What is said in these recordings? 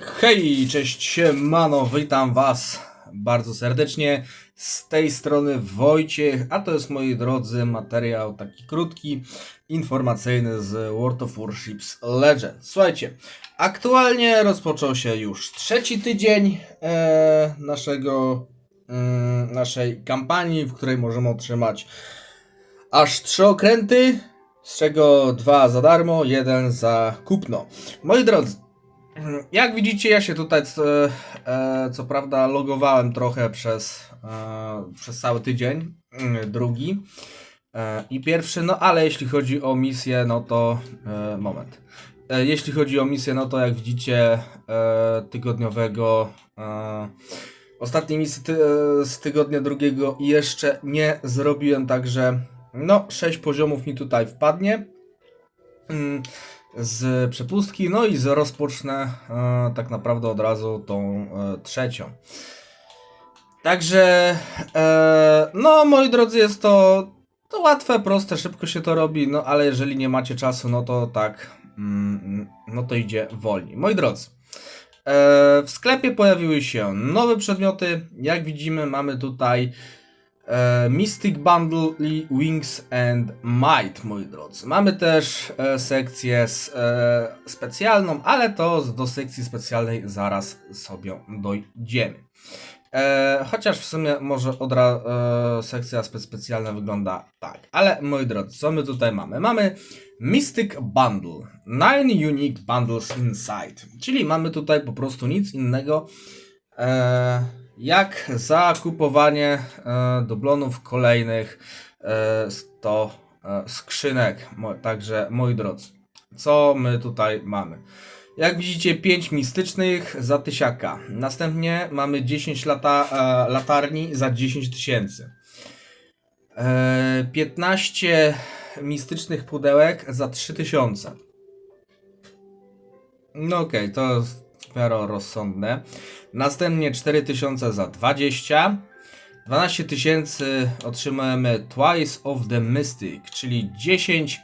Hej, cześć, siemano, witam was bardzo serdecznie. Z tej strony Wojciech, a to jest, moi drodzy, materiał taki krótki, informacyjny z World of Warships Legends. Słuchajcie, aktualnie rozpoczął się już trzeci tydzień e, naszego, mm, naszej kampanii, w której możemy otrzymać aż trzy okręty, z czego dwa za darmo, jeden za kupno. Moi drodzy, jak widzicie, ja się tutaj co, e, co prawda logowałem trochę przez, e, przez cały tydzień, mm, drugi e, i pierwszy, no ale jeśli chodzi o misję, no to moment. Jeśli chodzi o misję, no to jak widzicie, tygodniowego, ostatniej misji ty, z tygodnia drugiego jeszcze nie zrobiłem, także no 6 poziomów mi tutaj wpadnie. Z przepustki, no i rozpocznę e, tak naprawdę od razu tą e, trzecią. Także, e, no moi drodzy, jest to, to łatwe, proste, szybko się to robi, no ale jeżeli nie macie czasu, no to tak, mm, no to idzie wolniej. Moi drodzy, e, w sklepie pojawiły się nowe przedmioty, jak widzimy mamy tutaj Mystic Bundle, Wings and Might, moi drodzy. Mamy też e, sekcję s- e, specjalną, ale to z- do sekcji specjalnej zaraz sobie dojdziemy. E, chociaż w sumie może od ra- e, sekcja spe- specjalna wygląda tak. Ale moi drodzy, co my tutaj mamy? Mamy Mystic Bundle. Nine unique bundles inside. Czyli mamy tutaj po prostu nic innego. E, jak zakupowanie e, dublonów kolejnych e, 100 e, skrzynek. Mo, także moi drodzy, co my tutaj mamy? Jak widzicie 5 mistycznych za tysiaka. Następnie mamy 10 lata, e, latarni za 10 tysięcy. E, 15 mistycznych pudełek za 3000. No okej, to jest miarę rozsądne. Następnie 4000 za 20. 12 tysięcy otrzymujemy Twice of the Mystic, czyli 10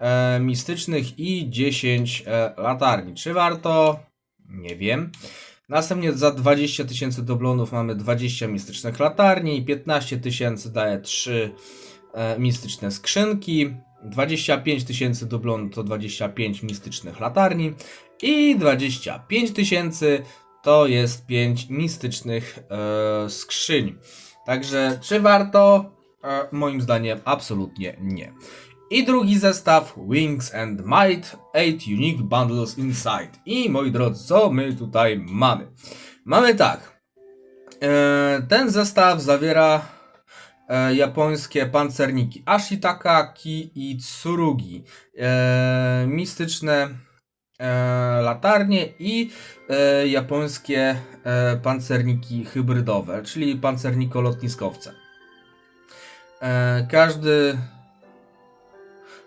e, mistycznych i 10 e, latarni. Czy warto? Nie wiem. Następnie za 20 tysięcy doblonów mamy 20 mistycznych latarni, 15 tysięcy daje 3 e, mistyczne skrzynki, 25 tysięcy doblonów to 25 mistycznych latarni i 25 tysięcy to jest 5 mistycznych e, skrzyń. Także czy warto? E, moim zdaniem absolutnie nie. I drugi zestaw Wings and Might 8 Unique Bundles Inside. I moi drodzy, co my tutaj mamy? Mamy tak. E, ten zestaw zawiera e, japońskie pancerniki Ashitaka, Ki i Tsurugi. E, mistyczne latarnie i e, japońskie e, pancerniki hybrydowe, czyli pancerniko-lotniskowce. E, każdy.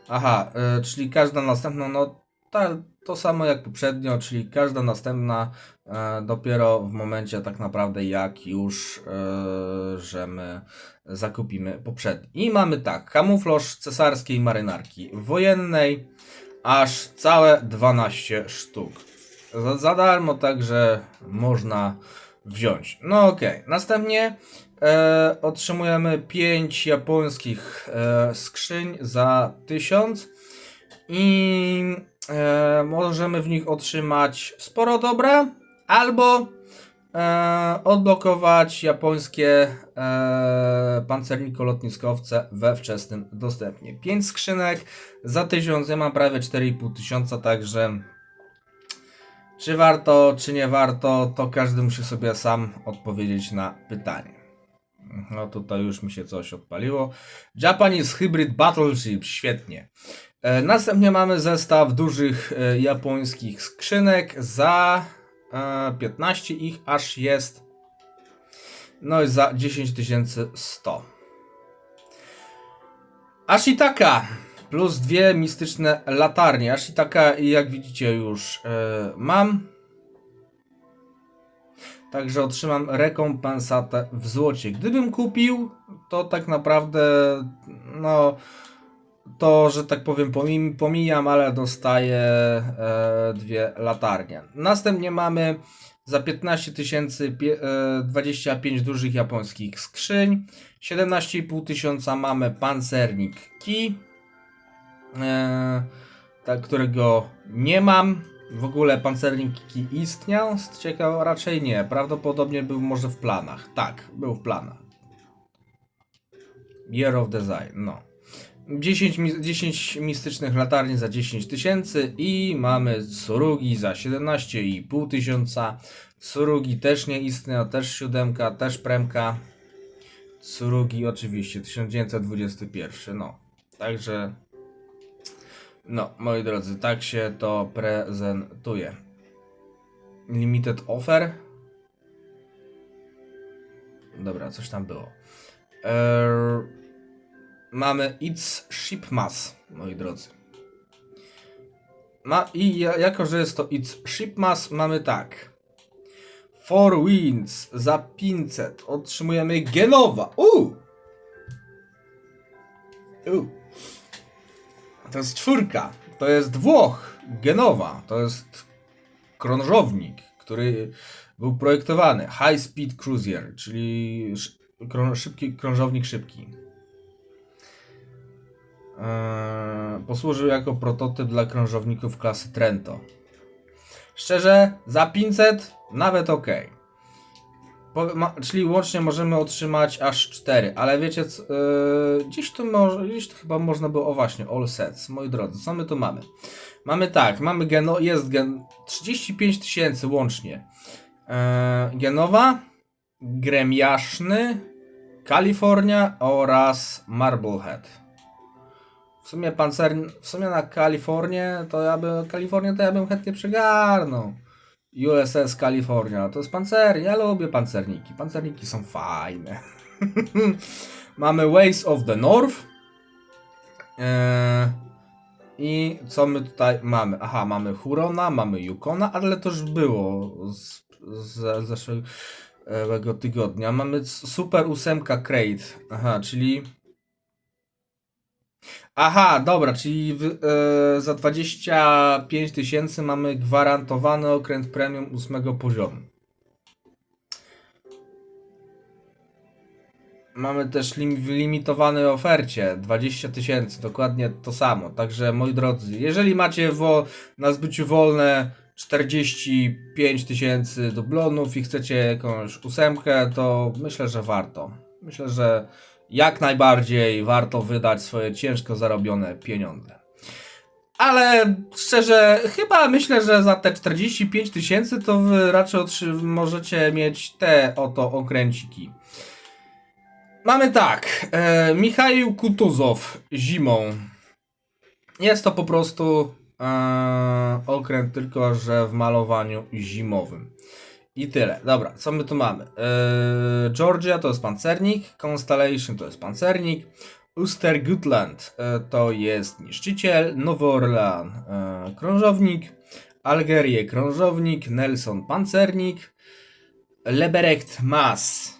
Aha, e, czyli każda następna, no ta, to samo jak poprzednio, czyli każda następna e, dopiero w momencie tak naprawdę jak już, e, że my zakupimy poprzedni. I mamy tak, kamuflaż cesarskiej marynarki wojennej, aż całe 12 sztuk. Za, za darmo także można wziąć. No okej. Następnie e, otrzymujemy 5 japońskich e, skrzyń za 1000 i e, możemy w nich otrzymać sporo dobra albo e, odblokować japońskie e, pancerniko-lotniskowce we wczesnym dostępnie. 5 skrzynek za 1000, ja mam prawie 4,5 tysiąca, także czy warto, czy nie warto, to każdy musi sobie sam odpowiedzieć na pytanie. No tutaj już mi się coś odpaliło. Japanese Hybrid Battleship, świetnie. E, następnie mamy zestaw dużych e, japońskich skrzynek za 15 ich aż jest. No i za 10 100. Ashitaka plus dwie mistyczne latarnie. Ashitaka jak widzicie już e, mam. Także otrzymam rekompensatę w złocie. Gdybym kupił, to tak naprawdę no to, że tak powiem, pomij- pomijam, ale dostaję e, dwie latarnie. Następnie mamy za 15 tysięcy pie- e, 25 dużych japońskich skrzyń. 17,5 tysiąca mamy pancernik Ki, tak, którego nie mam. W ogóle pancernik Ki istniał? Ciekawe, raczej nie. Prawdopodobnie był może w planach. Tak, był w planach. Year of Design, no. 10, mi- 10 mistycznych latarni za 10 tysięcy i mamy Tsurugi za 17,5 tysiąca. Tsurugi też nie istniał, też siódemka, też premka. Tsurugi oczywiście 1921, no. Także no, moi drodzy, tak się to prezentuje. Limited offer. Dobra, coś tam było. Eee, mamy It's Shipmas, moi drodzy. Ma, I ja, jako, że jest to It's Shipmas, mamy tak. Four Winds za 500 otrzymujemy Genowa. Uuu! To jest czwórka. To jest Włoch. Genowa. To jest krążownik, który był projektowany. High Speed Cruiser, czyli szybki krążownik szybki. Eee, posłużył jako prototyp dla krążowników klasy Trento. Szczerze, za 500 nawet ok. Po, ma, czyli łącznie możemy otrzymać aż 4, ale wiecie, co, yy, gdzieś tu może, gdzieś tu chyba można było, o właśnie, all sets, moi drodzy, co my tu mamy? Mamy tak, mamy geno, jest gen, 35 tysięcy łącznie. Yy, Genowa, Gremiaszny, Kalifornia oraz Marblehead. W sumie pancer, w sumie na Kalifornię, to ja bym, Kalifornię to ja bym chętnie przygarnął. USS California. To jest pancernik. Ja lubię pancerniki. Pancerniki są fajne. mamy Ways of the North. Eee, I co my tutaj mamy? Aha, mamy Hurona, mamy Yukona, ale to już było z, z zeszłego tygodnia. Mamy Super 8 Crate. Aha, czyli Aha, dobra, czyli w, e, za 25 tysięcy mamy gwarantowany okręt premium 8 poziomu. Mamy też lim, w limitowanej ofercie 20 tysięcy, dokładnie to samo. Także moi drodzy, jeżeli macie wo, na zbyciu wolne 45 tysięcy dublonów i chcecie jakąś ósemkę, to myślę, że warto. Myślę, że jak najbardziej warto wydać swoje ciężko zarobione pieniądze. Ale szczerze, chyba myślę, że za te 45 tysięcy to wy raczej możecie mieć te oto okręciki. Mamy tak, e, Michał Kutuzow zimą. Jest to po prostu e, okręt, tylko że w malowaniu zimowym. I tyle. Dobra, co my tu mamy? Eee, Georgia to jest pancernik, Constellation to jest pancernik, Uster Gutland e, to jest niszczyciel, Nowy Orlean e, krążownik, Algerie krążownik, Nelson pancernik, Leberecht Mas.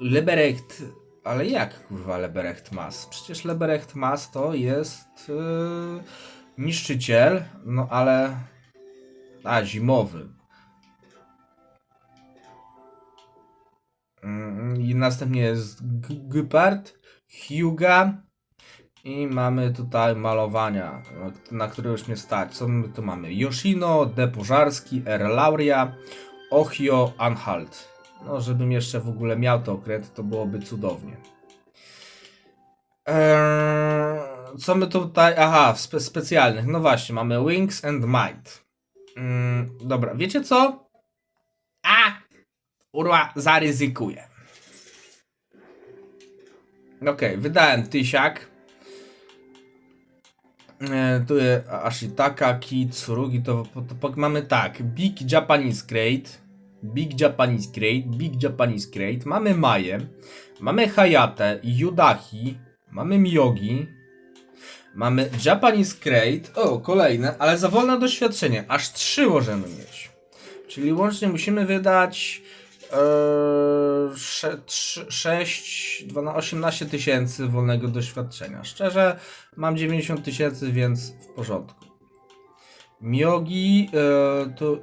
Leberecht, ale jak kurwa Leberecht Mas? Przecież Leberecht Mas to jest e, niszczyciel, no ale... A, zimowy. I następnie jest Gepard, Hyuga i mamy tutaj malowania, na które już mnie stać. Co my tu mamy? Yoshino, De Pożarski, R. Lauria, Ochio, Anhalt. No, żebym jeszcze w ogóle miał te okręty, to byłoby cudownie. Eee, co my tutaj? Aha, spe specjalnych. No właśnie, mamy Wings and Might. Mm, dobra, wiecie co? A! Urła, zaryzykuję. Okej, wydałem tysiak. E, tu jest Ashitaka, Kid, Tsurugi, to, to, to mamy tak. Big Japanese Crate, Big Japanese Crate, Big Japanese Crate, mamy Maję, mamy Hayate, Yudahi, mamy Miyogi, mamy Japanese Crate, o kolejne, ale za wolne doświadczenie, aż trzy możemy mieć. Czyli łącznie musimy wydać 6, 12, 18 tysięcy wolnego doświadczenia. Szczerze, mam 90 tysięcy, więc w porządku. Miogi e, to e,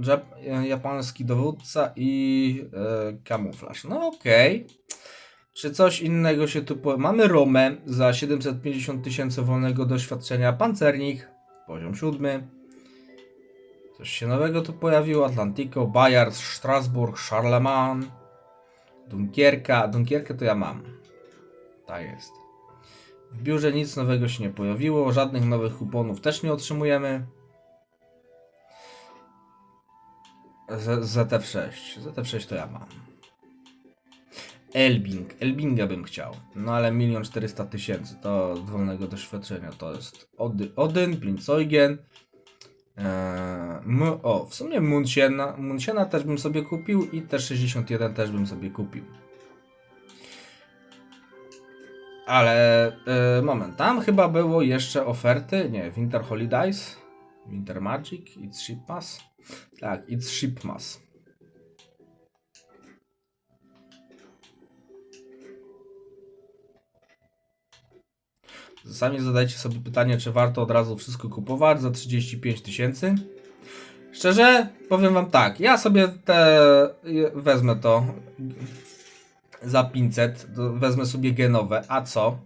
Jap- japoński dowódca i e, kamuflaż. No okej. Czy coś innego się tu po... Mamy Romę za 750 tysięcy wolnego doświadczenia. Pancernik, poziom siódmy. Coś się nowego tu pojawiło. Atlantico, Bayard, Strasburg, Charlemagne, Dunkierka. Dunkierkę to ja mam. Tak jest. W biurze nic nowego się nie pojawiło. Żadnych nowych kuponów też nie otrzymujemy. Z ZF6. ZF6 to ja mam. Elbing. Elbinga bym chciał. No ale 1 400 tysięcy to wolnego doświadczenia. To jest Ody, Odyn, Prinz Eugen. Eee, M, o, w sumie Munsiena. Munsiena też bym sobie kupił i T61 też bym sobie kupił. Ale e, moment, tam chyba było jeszcze oferty. Nie, Winter Holidays, Winter Magic, It's Shipmas. Tak, It's Shipmas. Sami zadajcie sobie pytanie, czy warto od razu wszystko kupować za 35 tysięcy. Szczerze, powiem wam tak, ja sobie te wezmę to za 500, to wezmę sobie genowe, a co?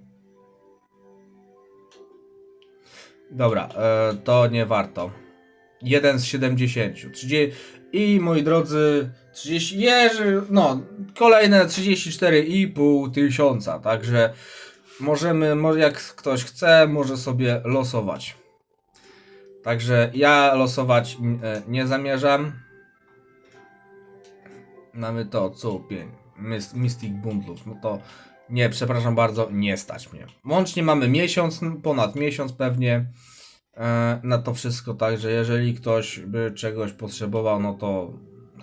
Dobra, e, to nie warto. 1 z 70. 30, I moi drodzy, 30, jeży, no, kolejne 34,5 tysiąca, także możemy, może jak ktoś chce, może sobie losować. Także ja losować e, nie zamierzam. Mamy to, co pień. Myst- Mystic Bundlów. No to nie, przepraszam bardzo, nie stać mnie. Łącznie mamy miesiąc, ponad miesiąc pewnie e, na to wszystko. Także jeżeli ktoś by czegoś potrzebował, no to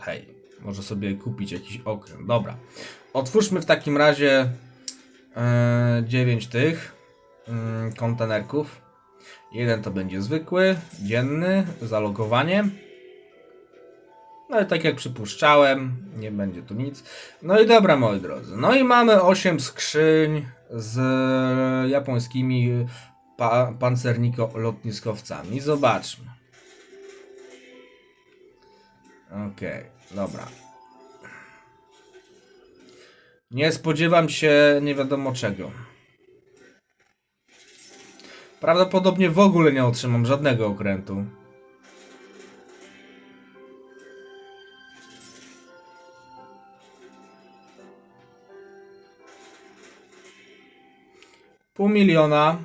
hej, może sobie kupić jakiś okręt. Dobra. Otwórzmy w takim razie e, 9 tych mm, kontenerków. Jeden to będzie zwykły, dzienny, zalogowanie. No i tak jak przypuszczałem, nie będzie tu nic. No i dobra, moi drodzy. No i mamy 8 skrzyń z japońskimi pa pancerniko-lotniskowcami. Zobaczmy. Okej, dobra. Nie spodziewam się nie wiadomo czego. Prawdopodobnie w ogóle nie otrzymam żadnego okrętu. Pół miliona.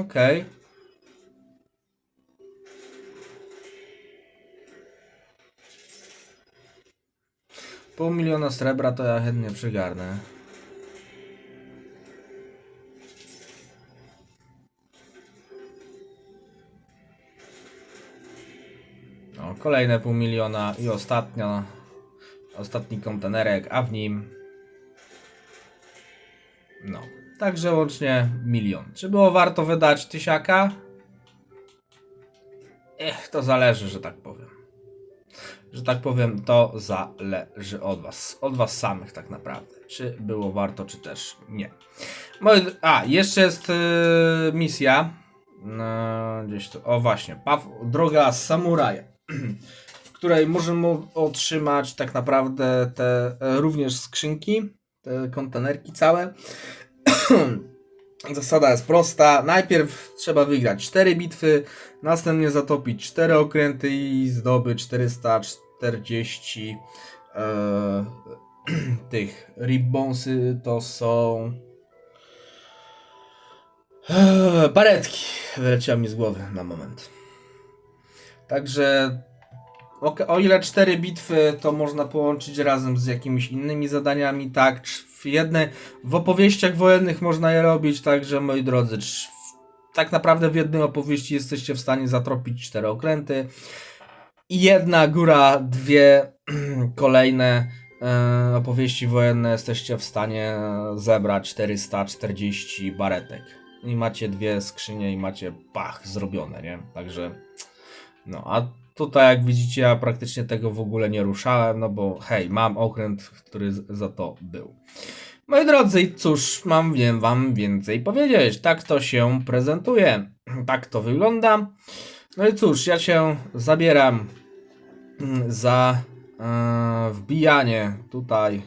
Okej. Pół miliona srebra to ja chętnie przygarnę. O, kolejne pół miliona i ostatnia, ostatni kontenerek, a w nim no, także łącznie milion. Czy było warto wydać tysiaka? Ech, to zależy, że tak powiem. Tak powiem, to zależy od was. Od was samych tak naprawdę. Czy było warto, czy też nie. A, jeszcze jest yy, misja. No, gdzieś tu. O właśnie, droga samuraja. w której możemy otrzymać tak naprawdę te e, również skrzynki, te kontenerki całe. Zasada jest prosta. Najpierw trzeba wygrać 4 bitwy, następnie zatopić 4 okręty i zdobyć 440 e, tych ribbonsy. To są e, baretki. Wyleciała mi z głowy na moment. Także o, o ile cztery bitwy to można połączyć razem z jakimiś innymi zadaniami, tak, w jedne, w opowieściach wojennych można je robić, także moi drodzy, tak naprawdę w jednej opowieści jesteście w stanie zatropić cztery okręty jedna góra, dwie kolejne e, opowieści wojenne jesteście w stanie zebrać 440 baretek. I macie dwie skrzynie i macie pach zrobione, nie? Także no, a tutaj jak widzicie ja praktycznie tego w ogóle nie ruszałem, no bo hej, mam okręt, który za to był. Moi drodzy, cóż mam wiem wam więcej powiedzieć. Tak to się prezentuje. Tak to wygląda. No i cóż, ja się zabieram za e, wbijanie tutaj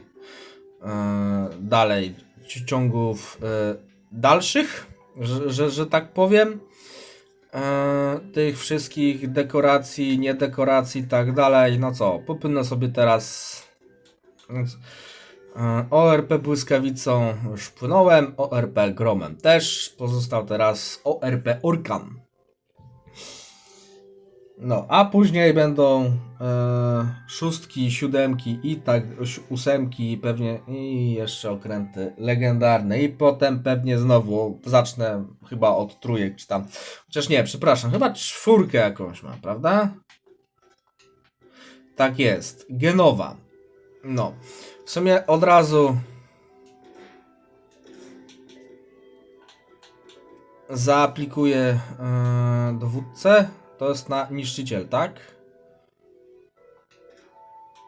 e, dalej ci- ciągów e, dalszych, że, że, że tak powiem. E, tych wszystkich dekoracji, niedekoracji i tak dalej. No co, popłynę sobie teraz. E, ORP błyskawicą już płynąłem, ORP gromem też. Pozostał teraz ORP orkan. No, a później będą e, szóstki, siódemki i tak ósemki pewnie i jeszcze okręty legendarne i potem pewnie znowu zacznę chyba od trójek czy tam. Chociaż nie, przepraszam, chyba czwórkę jakąś mam, prawda? Tak jest. Genowa. No. W sumie od razu zaaplikuję yy, dowódcę. To jest na niszczyciel, tak?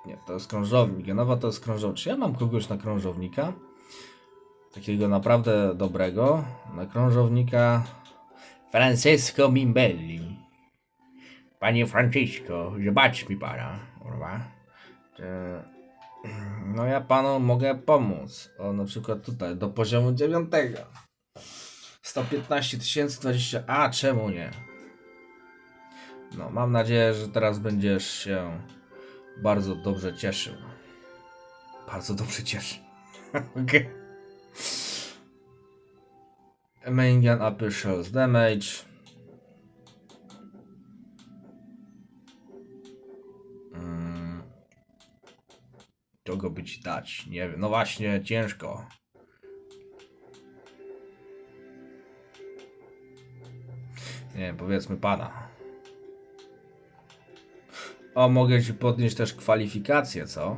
Nie, to jest krążownik. Genowa to jest krążownik. Czy ja mam kogoś na krążownika? Takiego naprawdę dobrego. Na krążownika Francesco Mimbelli. Panie Francisco, zobacz mi pana, kurwa. No ja panu mogę pomóc. O, na przykład tutaj, do poziomu 9. 115 tysięcy 20. A, czemu nie? No, mam nadzieję, że teraz będziesz się bardzo dobrze cieszył. Bardzo dobrze cieszy. Okej. Main gun shells damage. Mm. Kogo by ci dać? Nie wiem. No właśnie, ciężko. Nie wiem, powiedzmy pana. O, mogę ci podnieść też kwalifikacje, co?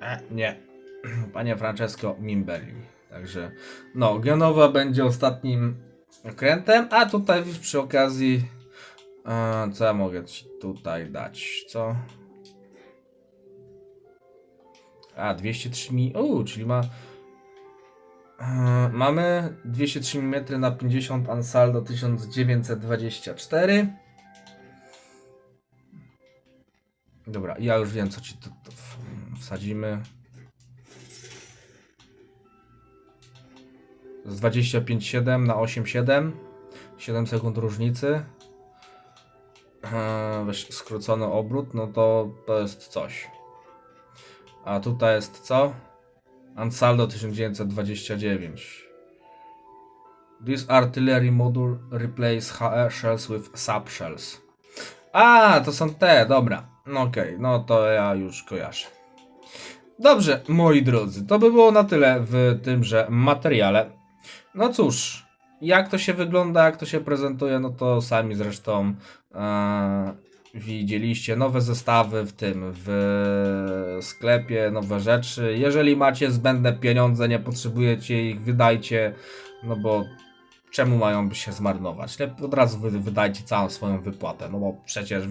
E, nie. Panie Francesco Mimbelli. Także, no, Genowa będzie ostatnim okrętem, a tutaj przy okazji, e, co ja mogę ci tutaj dać, co? A, 203 mi... Uuu, czyli ma... E, mamy 203 mm na 50 Ansaldo 1924. Dobra, ja już wiem, co ci tu, tu wsadzimy. Z 25,7 na 8,7. 7 sekund różnicy. Eee, skrócony obrót, no to to jest coś. A tutaj jest co? Ansaldo 1929. This artillery module replace HE shells with subshells. A, to są te, dobra. No okej, no to ja już kojarzę. Dobrze, moi drodzy, to by było na tyle w tymże materiale. No cóż, jak to się wygląda, jak to się prezentuje, no to sami zresztą e, widzieliście nowe zestawy w tym, w sklepie, nowe rzeczy. Jeżeli macie zbędne pieniądze, nie potrzebujecie ich, wydajcie, no bo czemu mają się zmarnować? Lep- Od razu wy, wydajcie całą swoją wypłatę, no bo przecież,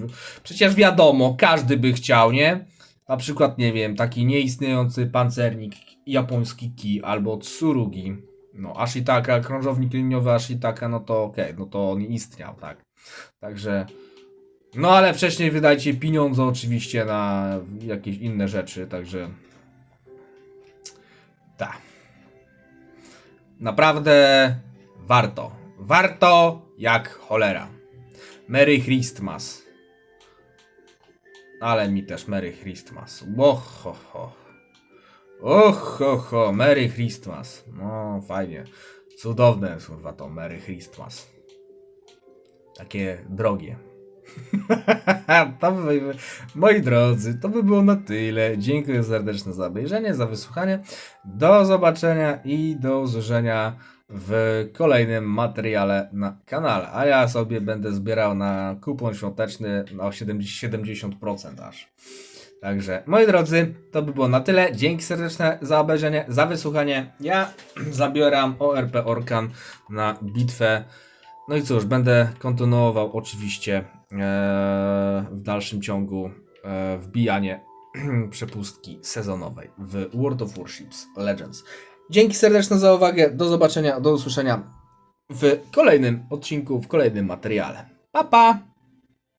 przecież wiadomo, każdy by chciał, nie? Na przykład, nie wiem, taki nieistniejący pancernik japoński Ki albo Tsurugi. No, Ashitaka, krążownik liniowy Ashitaka, no to okej, no to on istniał, tak. Także, no ale wcześniej wydajcie pieniądze oczywiście na jakieś inne rzeczy, także tak. Naprawdę warto. Warto jak cholera. Merry Christmas. Ale mi też Merry Christmas. Och, ho, ho. Och, ho, ho. Merry Christmas. No, fajnie. Cudowne jest, kurwa, to Merry Christmas. Takie drogie. moi drodzy, to by było na tyle. Dziękuję serdecznie za obejrzenie, za wysłuchanie. Do zobaczenia i do usłyszenia w kolejnym materiale na kanale. A ja sobie będę zbierał na kupon świąteczny o 70%, 70% aż. Także, moi drodzy, to by było na tyle. Dzięki serdeczne za obejrzenie, za wysłuchanie. Ja zabieram ORP Orkan na bitwę No i cóż, będę kontynuował oczywiście w dalszym ciągu e, wbijanie przepustki sezonowej w World of Warships Legends. Dzięki serdeczne za uwagę. Do zobaczenia, do usłyszenia w kolejnym odcinku, w kolejnym materiale. Pa pa!